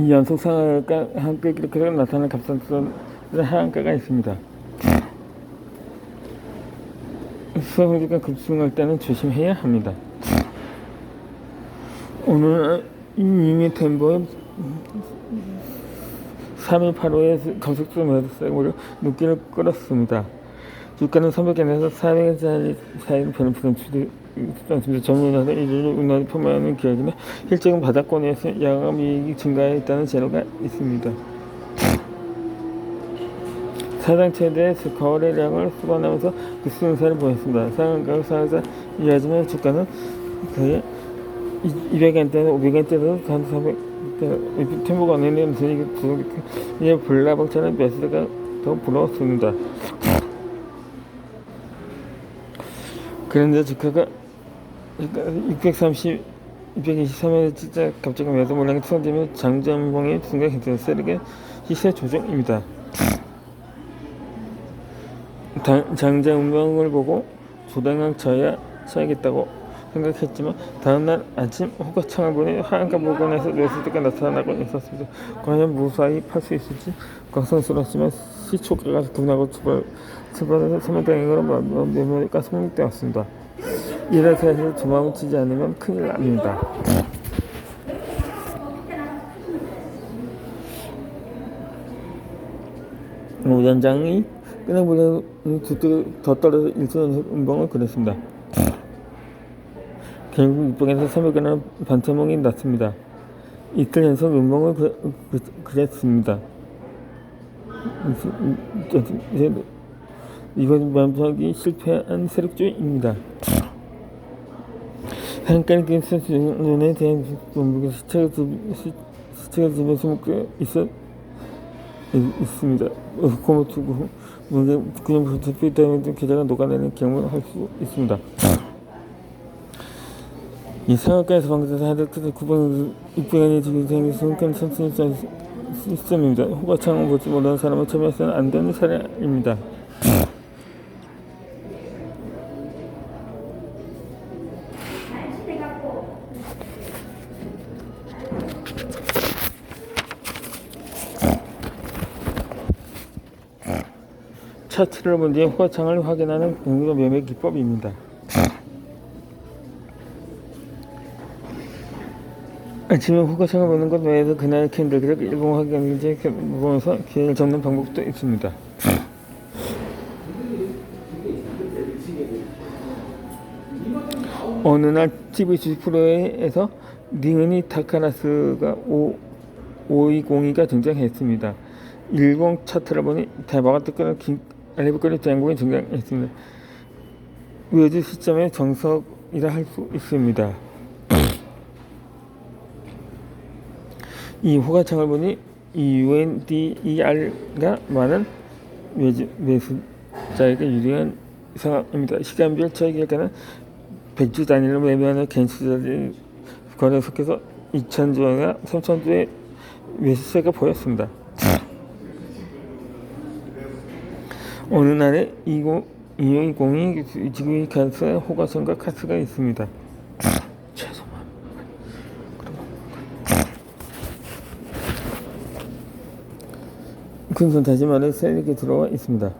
이 연속 상하가 함께 이렇게 나타나는 갑상선 하한가가 있습니다. 수화물가 급승할 때는 조심해야 합니다. 오늘 이미 템보의 3일 8호에 검색수 매수세로 눈길을 끌었습니다. 주가는 300엔에서 400엔 사이로 변동폭 은 않습니다. 전문화가 이를 운하를 표명하는 기업이나 실적은 바닥권에서 양업 이익이 증가했다는 재료가 있습니다. 사상 최대의 거래량을 수반하면서 급승세를 보였습니다. 상한 가격 상하자 이어지면 주가는 거의 200엔대에서 500엔대에서 한 300, 템보가 내는 분위기 이제 블라방처럼 매수가 더 부러웠습니다. 그런데 주가가 630, 223에 진짜 갑자기 매도 물량이 투성되면 장전봉의 순간 괜찮은 세력의 시세 조정입니다. 운명을 보고 조당강 쳐야 쳐야겠다고 생각했지만 다음날 아침 호가창을 보니 하한가 물건에서 매수대가 나타나고 있었습니다. 과연 무사히 팔 수 있을지 걱정스럽지만 시초가가 둔하고 출발, 출발해서 소매당행으로 매매가 성립되었습니다. 이래서 해서 도망치지 않으면 큰일 납니다. 오 연장이 끊어보려 더 떨어져 일선 운봉을 그렸습니다. 결국 600에서 300원은 반토막이 났습니다. 이틀 연속 운봉을 그, 그, 그렸습니다. 이건 반복이 실패한 세력주입니다. 근처 눈에 대한 본부가 시체가 집에서 먹고 있어 있습니다. 고무 투구 문제 그냥 대표 때문에 계좌가 녹아내는 경험을 할 수 있습니다. 이 상업가에서 방송에서 하드 끝에 9번 600원이 지금 생긴 순간 천천히 시스템입니다. 호가창을 보지 못하는 사람은 처음에서는 안 되는 사례입니다. 차트를 본 뒤에 호가창을 확인하는 공유가 매매 기법입니다. 아침에 호가창을 보는 것 외에도 그날 캔들그를 일봉하기 이제 보면서 기회를 적는 방법도 있습니다. 어느 날 TV 주식 프로에서 닝은이 타카나스가 5, 520가 등장했습니다. 일본 차트를 보니 대박을 뜨거는 알리브거리 장국이 등장했습니다. 외주 시점의 정석이라 할 수 있습니다. 이 호가창을 보니 UNDER가 많은 외주, 매수자에게 유리한 상황입니다. 시간별 차익일가는 100주 단위로 매매하는 겐수자들이 거래 속에서 2,000주와 3,000주의 매수세가 보였습니다. 어느 날에 20, 220이 지금 가서 호가선과 카스가 있습니다. 죄송합니다. 큰손 다시 말해 세력이 들어와 있습니다.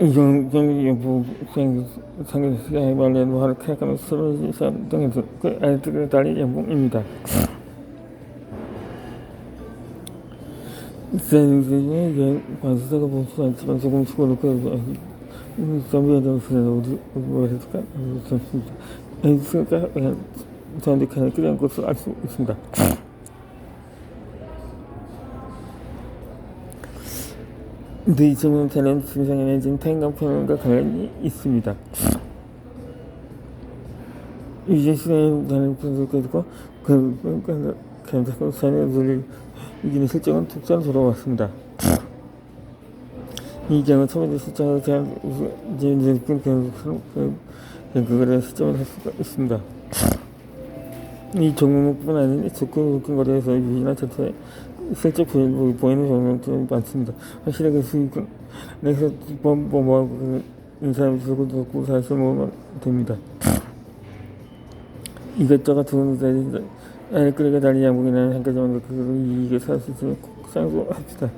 이경경 여부 말에 노화를 캐가며 서로 시험 등에서 그 아이들을 달리 연봉입니다. 세상에 관세사가 않지만 조금 수고를 정비에 대해서 어디 뭐 했을까 좋습니다. 에이스가 저한테 그런 것을 알 수 있습니다. 네 정도는 증상에는 지금 탄강편과 관련이 있습니다. 이제 시간이 되는 분들께서 그 괜찮 고 사내들을 이기는 실정은 tuk사로 돌아왔습니다. 이 경우 처음에 실정에 대한 이제 이제 그거를 실정을 할 수가 있습니다. 이 종목뿐 아닌 적금 거래에서 유진한 자체 실제 보이는 종목들이 많습니다. 확실하게 수익은 내서 뭐뭐 인사람 주고 듣고 사실 모으면 됩니다. 이것저것 알 끌이가 달린 양복이나 한 가지만 그걸로 이익을 살수 있으면 꼭 상고합시다.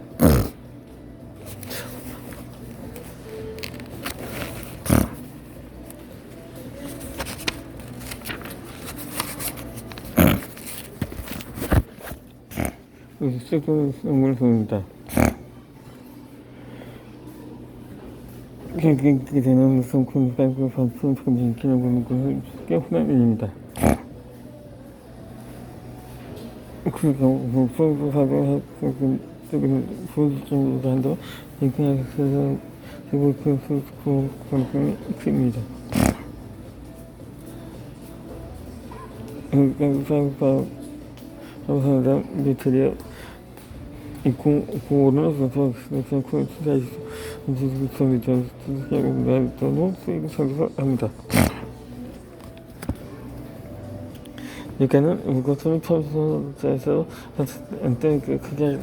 슬픈 눈물 보입니다. 그렇게 되는 무슨 군사고 반품 금지 기능 보는 것은 꽤 흔한 일입니다. 그리고 무엇보다도 조금 부수적으로 한도 인터넷에서 그리고 그 관점이 큽니다. 그러니까 사람 미터리어 공 공원을 가서 그냥 그 수사에서 무슨 좀 그냥 너무 쓰이고 살고 합니다. 이것을 평소에서 한때 그 크게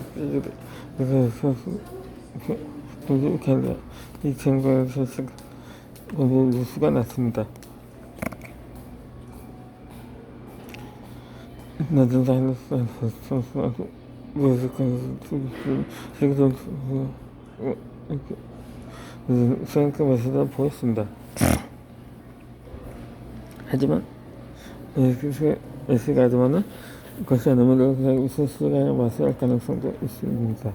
그래서 그이 결과에서 오늘 수가 났습니다. 낮은 사이로서 선수하고 무엇을 세계선 생각하면서도 보였습니다. 하지만 되면은 그것이 너무 스스로가 마스할 가능성도 있습니다.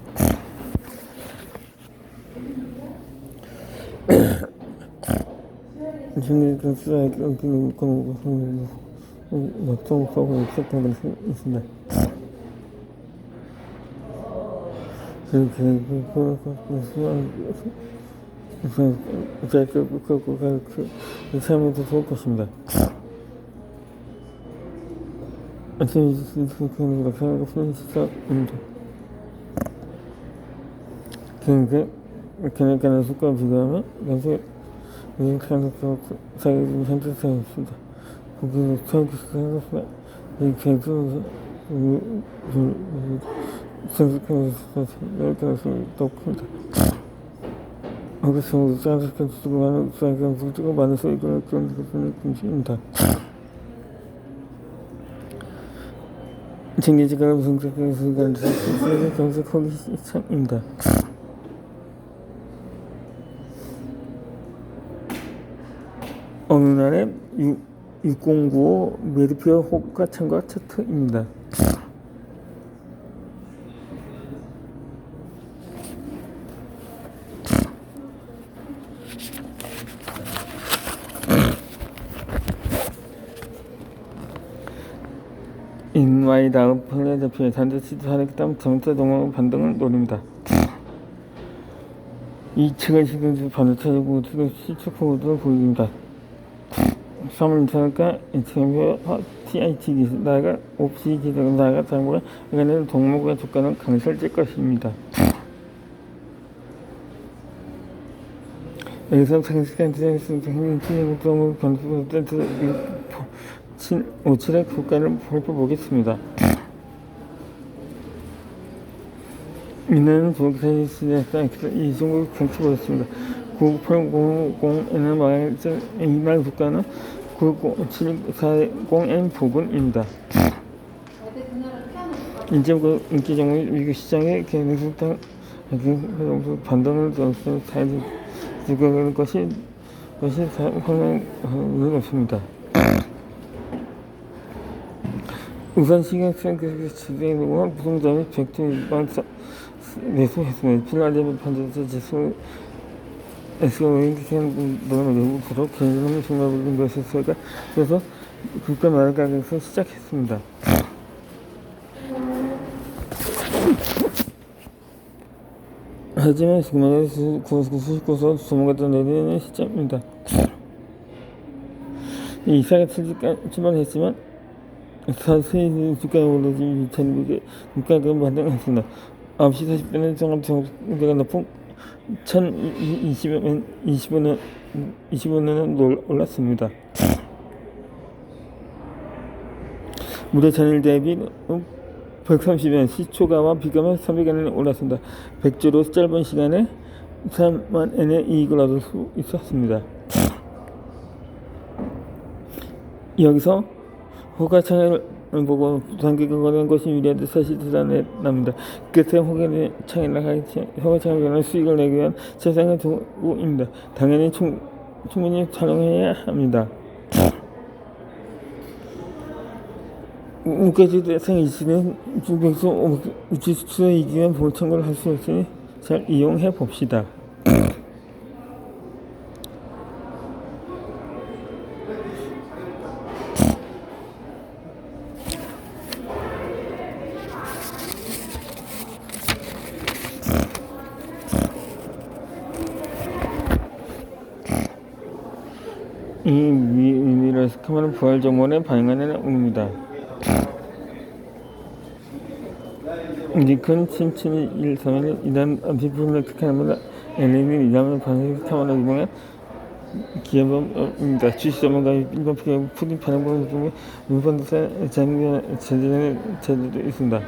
중립 선수가 그런 것을 역동적으로 있었던 그, 그, 그, 그, 그, 그, 그, 그, 그, 그, 그. 아침에 그런 거 생각하는 시작입니다. 그러니까, 그러니까 숫과 비교하면, 인간에서 사회적인 현실성이 있습니다. 거기서 처음 이 개수, 생각해서 여기까지 또 큽니다. 거기서 생각해서 쓰고 많은, 생각해서 쓰고 많은 소리가 그런 것을 느낍니다. 쟁기지가 무슨 생각해서 검색하기 시작입니다. 어느 날에 6095 메르피어 호가 참가 차트입니다. 인와이 다음 플레이대표의 단대치도 하기 때문에 전체 동호 반등을 노립니다. 이 책을 시즌 반대차고 시축 코드를 보입니다. 3월 전까 인천교 TIT 기사가 옵시 기사가 장고가 이거는 동목과 주가는 강설될 것입니다. 여기서 장시간 디자인스 행진의 동목 변수 센트 57의 국가를 살펴보겠습니다. 이는 부엌사이스에서 이 정도 경치보였습니다. 9800에는 망했던 이날 국가는 9740N 부분입니다. 이제 그 인기종의 미국 시장의 개능수당 반등을 넣어서 잘 죽어가는 것이 것이 혼란은 없습니다. 우선 시각상 그 지대로와 부동산의 백투일반 내수했습니다. 필라델피아 판도서 지수 SOA 기생 너무 외국으로 개인을 중간부분 것이었을까 그래서 국가 마을 가격에서 시작했습니다. 하지만 지금은 99서 소모가 내리는 시점입니다. 이사가 출발했지만 사실 주가가 오르지 전국에 주가가 반등했습니다. 9시 40분에 종합 정가가 높은 1020원, 20원은, 20원은 올랐습니다. 무려 전일 대비 130원, 시초가와 비교하면 300원이 올랐습니다. 100주로 짧은 시간에 3만 원의 이익을 얻을 수 있었습니다. 여기서 호가창을 보고 단기가 거는 것이 유리하다 사실 드러납니다. 끝에 호가창이 나가겠지 호가창을 변한 수익을 내기 위한 세상의 도구입니다. 당연히 충, 충분히 촬영해야 합니다. 우까지 대상 있으면 중백수 우치수에 이기면 본청을 할수 있으니 잘 이용해 봅시다. 이 미미를 스카마는 부활 정원에 반영하는 의미입니다. 니큰 침침이 일성을 이단 비품을 특하는 엘리는 이담을 반응 스카마로 이용한 기업입니다. 주식 전문가 일반 피해 푸딩 반응보는 중에 문판도사 장면 제재는 제도도 있습니다.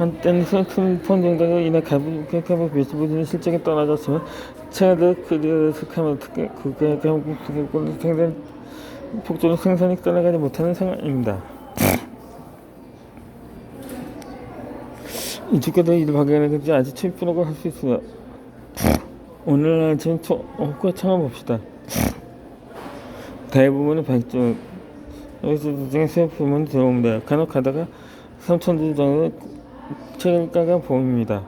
한때는 큰 펀딩가가 이나 가부 가부 베이스보드는 실적이 떨어졌지만 최근 그리어 스카마 특히 그가 한국 국내 생산 폭주로 생산이 떠나가지 못하는 상황입니다. 이 주가도 이를 발견하는 것이 아직 출입분하고 할 수 있습니다. 오늘 아침 초 호가 참아봅시다. 대부분은 발전 여기서 중에서 보면 들어옵니다. 간혹 가다가 3천도 정도 최근가가 보입니다.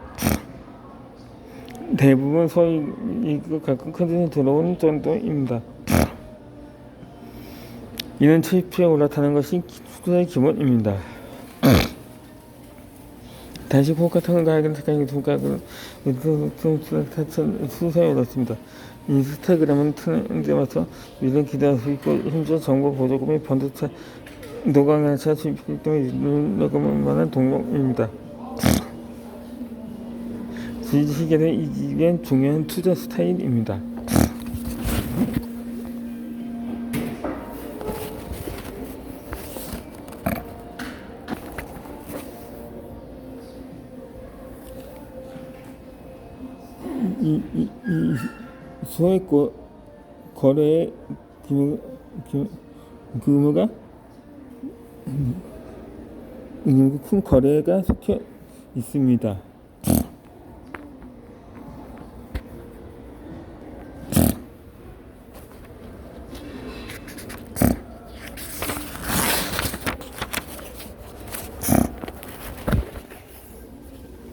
대부분 소위 이거 가끔 큰 돈이 들어오는 정도입니다. 이는 수입에 올라타는 것이 투자의 기본입니다. 다시 고가 탕을 가야겠는 생각이 두가를 수사에 올랐습니다. 인스타그램은 트렌드에 맞춰 미래 기대할 수 있고 심지어 정보 보조금이 번듯한 노강화차 수입이기 때문에 눈여겨볼 만한 동목입니다. 주식에는 이게 중요한 투자 스타일입니다. 이, 이, 이 소액 거, 거래의 규모, 규, 규모가 음, 큰 거래가 속해 있습니다.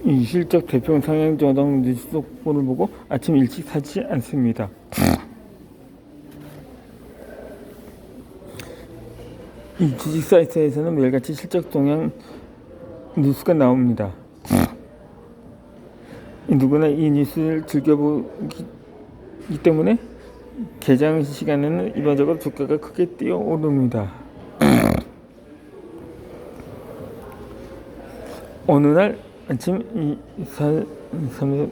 이 실적 대평 상향 저당 속보를 보고 아침 일찍 사지 않습니다. 이 주식 사이트에서는 매일같이 실적 동향 뉴스가 나옵니다. 누구나 이 뉴스를 즐겨보기 때문에 개장 시간에는 일반적으로 주가가 크게 뛰어오릅니다. 어느 날 아침 이 사, 삼,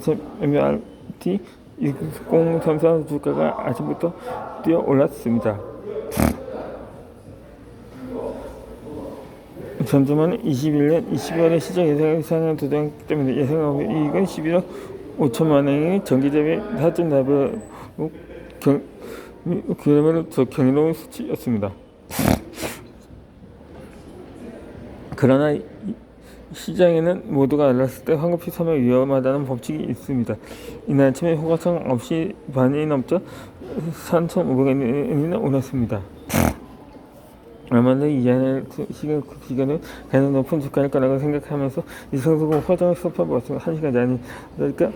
삼, MRT 6034 주가가 아침부터 뛰어 올랐습니다. 전주만 21년 12월에 시장 예상 상한 도장 때문에 예상하고 이익은 11억 5천만 원의 정기 대비 4.4배 그야말로 더 경이로운 수치였습니다. 그러나 이- 시장에는 모두가 알았을 때 황급히 사면 위험하다는 법칙이 있습니다. 이날 아침에 호가창 없이 반이 넘자 3,500원이나 올랐습니다. 얼마 전에 이하의 시간 그 기간은 가장 높은 주가일 거라고 생각하면서 이성수공 화장을 살펴보았습니다. 한 시간 전이 그러니까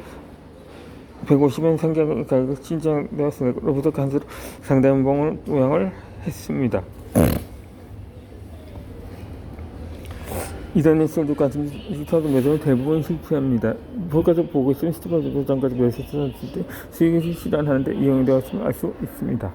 150원 상장 가격 신청되었으므로 로부터 간수로 상담봉을 우양을 했습니다. 이단의 썰도 같은 스타도 매장은 대부분 실패합니다. 볼까지 보고 있으면 스티브 조장까지 매수 찾았을 때 수익이 실시도 안 하는데 이용되었음을 알 수 있습니다.